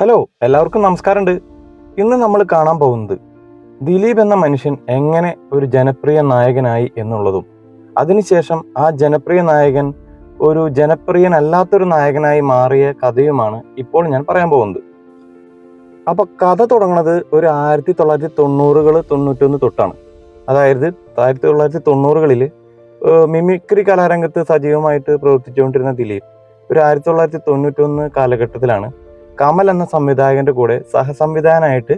Hello എല്ലാവർക്കും നമസ്കാരമുണ്ട്. ഇന്ന് നമ്മൾ കാണാൻ പോകുന്നത് ദിലീപ് എന്ന മനുഷ്യൻ എങ്ങനെ ഒരു ജനപ്രിയ നായകനായി എന്നുള്ളതും അതിനുശേഷം ആ ജനപ്രിയ നായകൻ ഒരു ജനപ്രിയനല്ലാത്തൊരു നായകനായി മാറിയ കഥയുമാണ് ഇപ്പോൾ ഞാൻ പറയാൻ പോകുന്നത്. അപ്പൊ കഥ തുടങ്ങുന്നത് ഒരു ആയിരത്തി തൊള്ളായിരത്തി തൊണ്ണൂറുകൾ തൊണ്ണൂറ്റൊന്ന് തൊട്ടാണ്. അതായത് ആയിരത്തി തൊള്ളായിരത്തി തൊണ്ണൂറുകളിൽ മിമിക്രി കലാരംഗത്ത് സജീവമായിട്ട് പ്രവർത്തിച്ചുകൊണ്ടിരുന്ന ദിലീപ് ഒരു ആയിരത്തി തൊള്ളായിരത്തി തൊണ്ണൂറ്റൊന്ന് കാലഘട്ടത്തിലാണ് കമൽ എന്ന സംവിധായകന്റെ കൂടെ സഹസംവിധായകനായിട്ട്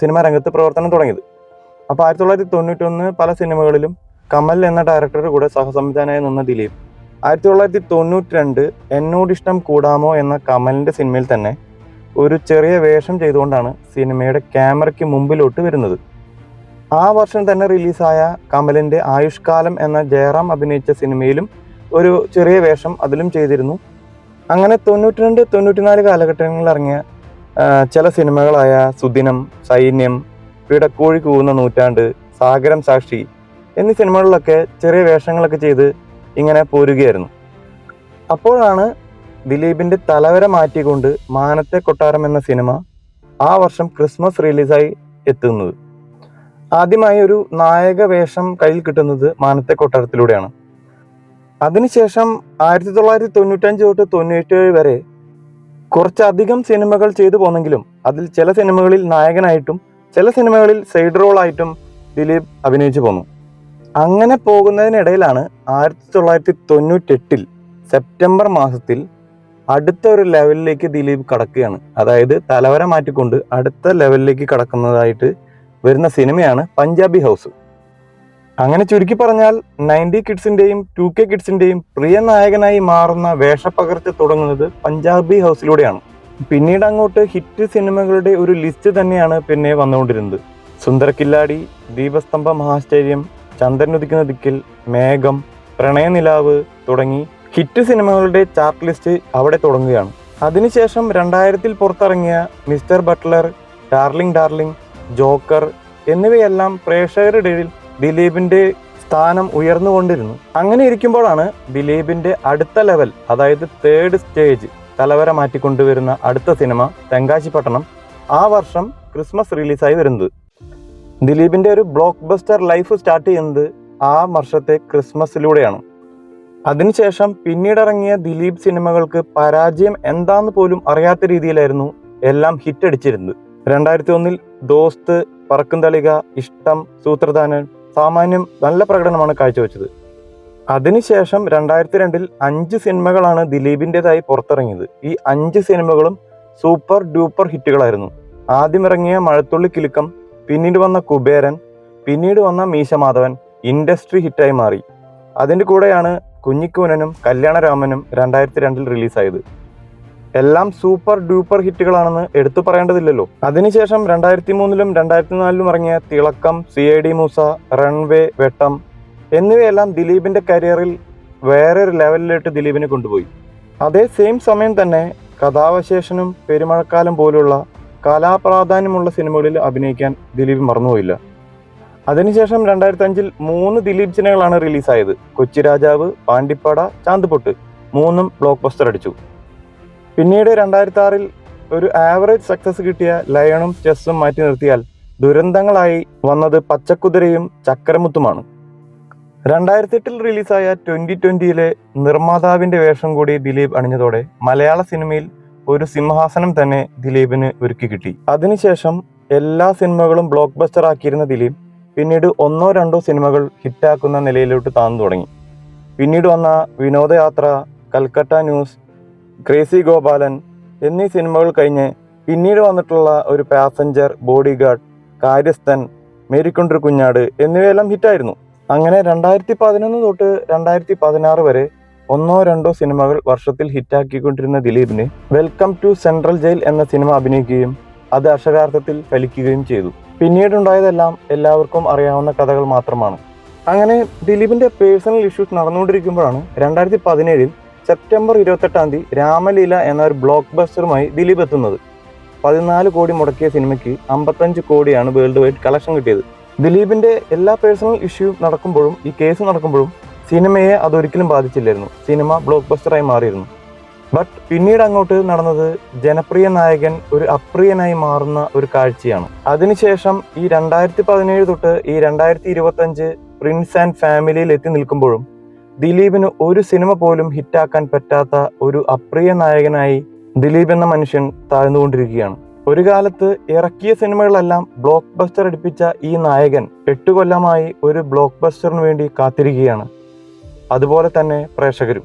സിനിമാ രംഗത്ത് പ്രവർത്തനം തുടങ്ങിയത്. അപ്പോൾ ആയിരത്തി തൊള്ളായിരത്തി തൊണ്ണൂറ്റൊന്ന് പല സിനിമകളിലും കമൽ എന്ന ഡയറക്ടറുടെ കൂടെ സഹസംവിധാനമായി നിന്ന ദിലീപ്. ആയിരത്തി തൊള്ളായിരത്തി തൊണ്ണൂറ്റി രണ്ട് എന്നോട് ഇഷ്ടം കൂടാമോ എന്ന കമലിന്റെ സിനിമയിൽ തന്നെ ഒരു ചെറിയ വേഷം ചെയ്തുകൊണ്ടാണ് സിനിമയുടെ ക്യാമറയ്ക്ക് മുമ്പിലോട്ട് വരുന്നത്. ആ വർഷം തന്നെ റിലീസായ കമലിന്റെ ആയുഷ്കാലം എന്ന ജയറാം അഭിനയിച്ച സിനിമയിലും ഒരു ചെറിയ വേഷം അതിലും ചെയ്തിരുന്നു. അങ്ങനെ തൊണ്ണൂറ്റി രണ്ട് തൊണ്ണൂറ്റിനാല് കാലഘട്ടങ്ങളിൽ ഇറങ്ങിയ ചില സിനിമകളായ സുദിനം സൈന്യം പിടക്കോഴി കൂവുന്ന നൂറ്റാണ്ട് സാഗരം സാക്ഷി എന്നീ സിനിമകളിലൊക്കെ ചെറിയ വേഷങ്ങളൊക്കെ ചെയ്ത് ഇങ്ങനെ പോരുകയായിരുന്നു. അപ്പോഴാണ് ദിലീപിന്റെ തലവര മാറ്റിക്കൊണ്ട് മാനത്തെ കൊട്ടാരം എന്ന സിനിമ ആ വർഷം ക്രിസ്മസ് റിലീസായി എത്തുന്നത്. ആദ്യമായി ഒരു നായക വേഷം കയ്യിൽ കിട്ടുന്നത് മാനത്തെ കൊട്ടാരത്തിലൂടെയാണ്. അതിനുശേഷം ആയിരത്തി തൊള്ളായിരത്തി തൊണ്ണൂറ്റഞ്ച് തൊട്ട് തൊണ്ണൂറ്റേഴ് വരെ കുറച്ചധികം സിനിമകൾ ചെയ്തു പോന്നെങ്കിലും അതിൽ ചില സിനിമകളിൽ നായകനായിട്ടും ചില സിനിമകളിൽ സൈഡ് റോളായിട്ടും ദിലീപ് അഭിനയിച്ചു പോന്നു. അങ്ങനെ പോകുന്നതിനിടയിലാണ് ആയിരത്തി തൊള്ളായിരത്തി തൊണ്ണൂറ്റെട്ടിൽ സെപ്റ്റംബർ മാസത്തിൽ അടുത്ത ഒരു ലെവലിലേക്ക് ദിലീപ് കടക്കുകയാണ്. അതായത് തലവര മാറ്റിക്കൊണ്ട് അടുത്ത ലെവലിലേക്ക് കടക്കുന്നതായിട്ട് വരുന്ന സിനിമയാണ് പഞ്ചാബി ഹൗസ്. അങ്ങനെ ചുരുക്കി പറഞ്ഞാൽ നയന്റി കിഡ്സിന്റെയും ടു കെ കിഡ്സിന്റെയും പ്രിയ നായകനായി മാറുന്ന വേഷപ്പകർച്ച തുടങ്ങുന്നത് പഞ്ചാബി ഹൗസിലൂടെയാണ്. പിന്നീട് അങ്ങോട്ട് ഹിറ്റ് സിനിമകളുടെ ഒരു ലിസ്റ്റ് തന്നെയാണ് പിന്നെ വന്നുകൊണ്ടിരുന്നത്. സുന്ദരക്കില്ലാടി ദീപസ്തംഭ മഹാശ്ചര്യം ചന്ദ്രൻ ഉദിക്കുന്ന ദിക്കിൽ മേഘം പ്രണയനിലാവ് തുടങ്ങി ഹിറ്റ് സിനിമകളുടെ ചാർട്ട് ലിസ്റ്റ് അവിടെ തുടങ്ങുകയാണ്. അതിനുശേഷം രണ്ടായിരത്തിൽ പുറത്തിറങ്ങിയ Mister Butler Darling Darling Joker എന്നിവയെല്ലാം പ്രേക്ഷകരുടെ ഇടയിൽ ദിലീപിന്റെ സ്ഥാനം ഉയർന്നുകൊണ്ടിരുന്നു. അങ്ങനെ ഇരിക്കുമ്പോഴാണ് ദിലീപിന്റെ അടുത്ത ലെവൽ അതായത് തേർഡ് സ്റ്റേജ് തലവര മാറ്റിക്കൊണ്ടുവരുന്ന അടുത്ത സിനിമ തെങ്കാശിപ്പട്ടണം ആ വർഷം ക്രിസ്മസ് റിലീസായി വരുന്നത്. ദിലീപിന്റെ ഒരു ബ്ലോക്ക് ബസ്റ്റർ ലൈഫ് സ്റ്റാർട്ട് ചെയ്യുന്നത് ആ വർഷത്തെ ക്രിസ്മസിലൂടെയാണ് അതിനുശേഷം പിന്നീടിറങ്ങിയ ദിലീപ് സിനിമകൾക്ക് പരാജയം എന്താന്ന് പോലും അറിയാത്ത രീതിയിലായിരുന്നു എല്ലാം ഹിറ്റ് അടിച്ചിരുന്നത്. രണ്ടായിരത്തി ഒന്നിൽ ദോസ്ത് പറക്കും തളിക ഇഷ്ടം സൂത്രധാനൻ സാമാന്യം നല്ല പ്രകടനമാണ് കാഴ്ചവെച്ചത്. അതിനുശേഷം രണ്ടായിരത്തി രണ്ടിൽ അഞ്ച് സിനിമകളാണ് ദിലീപിന്റെതായി പുറത്തിറങ്ങിയത്. ഈ അഞ്ച് സിനിമകളും സൂപ്പർ ഡ്യൂപ്പർ ഹിറ്റുകളായിരുന്നു. ആദ്യം ഇറങ്ങിയ മഴത്തുള്ളി കിലുക്കം പിന്നീട് വന്ന കുബേരൻ പിന്നീട് വന്ന മീശമാധവൻ ഇൻഡസ്ട്രി ഹിറ്റായി മാറി. അതിന്റെ കൂടെയാണ് കുഞ്ഞിക്കൂനനും കല്യാണരാമനും രണ്ടായിരത്തി രണ്ടിൽ റിലീസായത്. എല്ലാം സൂപ്പർ ഡ്യൂപ്പർ ഹിറ്റുകളാണെന്ന് എടുത്തു പറയേണ്ടതില്ലല്ലോ. അതിനുശേഷം രണ്ടായിരത്തി മൂന്നിലും രണ്ടായിരത്തി നാലിലും ഇറങ്ങിയ Thilakkam C I D Moosa Runway Vettam എന്നിവയെല്ലാം ദിലീപിന്റെ കരിയറിൽ വേറെ ഒരു ലെവലിലോട്ട് ദിലീപിനെ കൊണ്ടുപോയി. അതേ സെയിം സമയം തന്നെ കഥാവശേഷനും പെരുമഴക്കാലം പോലുള്ള കലാപ്രാധാന്യമുള്ള സിനിമകളിൽ അഭിനയിക്കാൻ ദിലീപ് മറന്നുപോയില്ല. അതിനുശേഷം രണ്ടായിരത്തി അഞ്ചിൽ മൂന്ന് ദിലീപ് സിനിമകളാണ് റിലീസായത്. കൊച്ചി രാജാവ് പാണ്ടിപ്പാട ചാന്തുപൊട്ട് മൂന്നും ബ്ലോക്ക് ബസ്റ്റർ അടിച്ചു. പിന്നീട് രണ്ടായിരത്തി ആറിൽ ഒരു ആവറേജ് സക്സസ് കിട്ടിയ ലയണും ചെസ്സും മാറ്റി നിർത്തിയാൽ ദുരന്തങ്ങളായി വന്നത് പച്ചക്കുതിരയും ചക്രമുത്തുമാണ്. രണ്ടായിരത്തി എട്ടിൽ റിലീസായ ട്വന്റി ട്വന്റിയിലെ നിർമ്മാതാവിന്റെ വേഷം കൂടി ദിലീപ് അണിഞ്ഞതോടെ മലയാള സിനിമയിൽ ഒരു സിംഹാസനം തന്നെ ദിലീപിന് ഒരുക്കി കിട്ടി. അതിനുശേഷം എല്ലാ സിനിമകളും ബ്ലോക്ക് ബസ്റ്റർ ആക്കിയിരുന്ന ദിലീപ് പിന്നീട് ഒന്നോ രണ്ടോ സിനിമകൾ ഹിറ്റാക്കുന്ന നിലയിലോട്ട് താന്നു തുടങ്ങി. പിന്നീട് വന്ന വിനോദയാത്ര കൽക്കട്ട ന്യൂസ് ക്രേസി ഗോപാലൻ എന്നീ സിനിമകൾ കഴിഞ്ഞ് പിന്നീട് വന്നിട്ടുള്ള ഒരു പാസഞ്ചർ ബോഡി ഗാർഡ് കാര്യസ്ഥൻ മേരിക്കൊണ്ടൊരു കുഞ്ഞാട് എന്നിവയെല്ലാം ഹിറ്റായിരുന്നു. അങ്ങനെ രണ്ടായിരത്തി പതിനൊന്ന് തൊട്ട് രണ്ടായിരത്തി പതിനാറ് വരെ ഒന്നോ രണ്ടോ സിനിമകൾ വർഷത്തിൽ ഹിറ്റാക്കിക്കൊണ്ടിരുന്ന ദിലീപിന് വെൽക്കം ടു സെൻട്രൽ ജയിൽ എന്ന സിനിമ അഭിനയിക്കുകയും അത് അക്ഷരാർത്ഥത്തിൽ ഫലിക്കുകയും ചെയ്തു. പിന്നീടുണ്ടായതെല്ലാം എല്ലാവർക്കും അറിയാവുന്ന കഥകൾ മാത്രമാണ്. അങ്ങനെ ദിലീപിന്റെ പേഴ്സണൽ ഇഷ്യൂസ് നടന്നുകൊണ്ടിരിക്കുമ്പോഴാണ് രണ്ടായിരത്തി പതിനേഴിൽ സെപ്റ്റംബർ ഇരുപത്തെട്ടാം തീയതി രാമലീല എന്ന ഒരു ബ്ലോക്ക് ബസ്റ്ററുമായി ദിലീപ് എത്തുന്നത്. പതിനാല് കോടി മുടക്കിയ സിനിമയ്ക്ക് അമ്പത്തഞ്ച് കോടിയാണ് വേൾഡ് വൈഡ് കളക്ഷൻ കിട്ടിയത്. ദിലീപിന്റെ എല്ലാ പേഴ്സണൽ ഇഷ്യൂ നടക്കുമ്പോഴും ഈ കേസ് നടക്കുമ്പോഴും സിനിമയെ അതൊരിക്കലും ബാധിച്ചില്ലായിരുന്നു. സിനിമ ബ്ലോക്ക് ബസ്റ്ററായി മാറിയിരുന്നു. ബട്ട് പിന്നീട് അങ്ങോട്ട് നടന്നത് ജനപ്രിയ നായകൻ ഒരു അപ്രിയനായി മാറുന്ന ഒരു കാഴ്ചയാണ്. അതിനുശേഷം ഈ രണ്ടായിരത്തി പതിനേഴ് തൊട്ട് ഈ രണ്ടായിരത്തി ഇരുപത്തി അഞ്ച് പ്രിൻസ് ആൻഡ് ഫാമിലിയിൽ എത്തി നിൽക്കുമ്പോഴും ദിലീപിന് ഒരു സിനിമ പോലും ഹിറ്റാക്കാൻ പറ്റാത്ത ഒരു അപ്രിയ നായകനായി ദിലീപ് എന്ന മനുഷ്യൻ താഴ്ന്നുകൊണ്ടിരിക്കുകയാണ്. ഒരു കാലത്ത് ഇറക്കിയ സിനിമകളെല്ലാം ബ്ലോക്ക് ബസ്റ്റർ അടുപ്പിച്ച ഈ നായകൻ എട്ടു കൊല്ലമായി ഒരു ബ്ലോക്ക് ബസ്റ്ററിന് വേണ്ടി കാത്തിരിക്കുകയാണ്. അതുപോലെ തന്നെ പ്രേക്ഷകരും.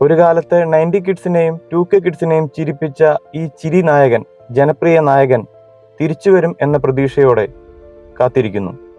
ഒരു കാലത്ത് നയന്റി കിഡ്സിനെയും ടു കെ കിഡ്സിനെയും ചിരിപ്പിച്ച ഈ ചിരി നായകൻ ജനപ്രിയ നായകൻ തിരിച്ചുവരും എന്ന പ്രതീക്ഷയോടെ കാത്തിരിക്കുന്നു.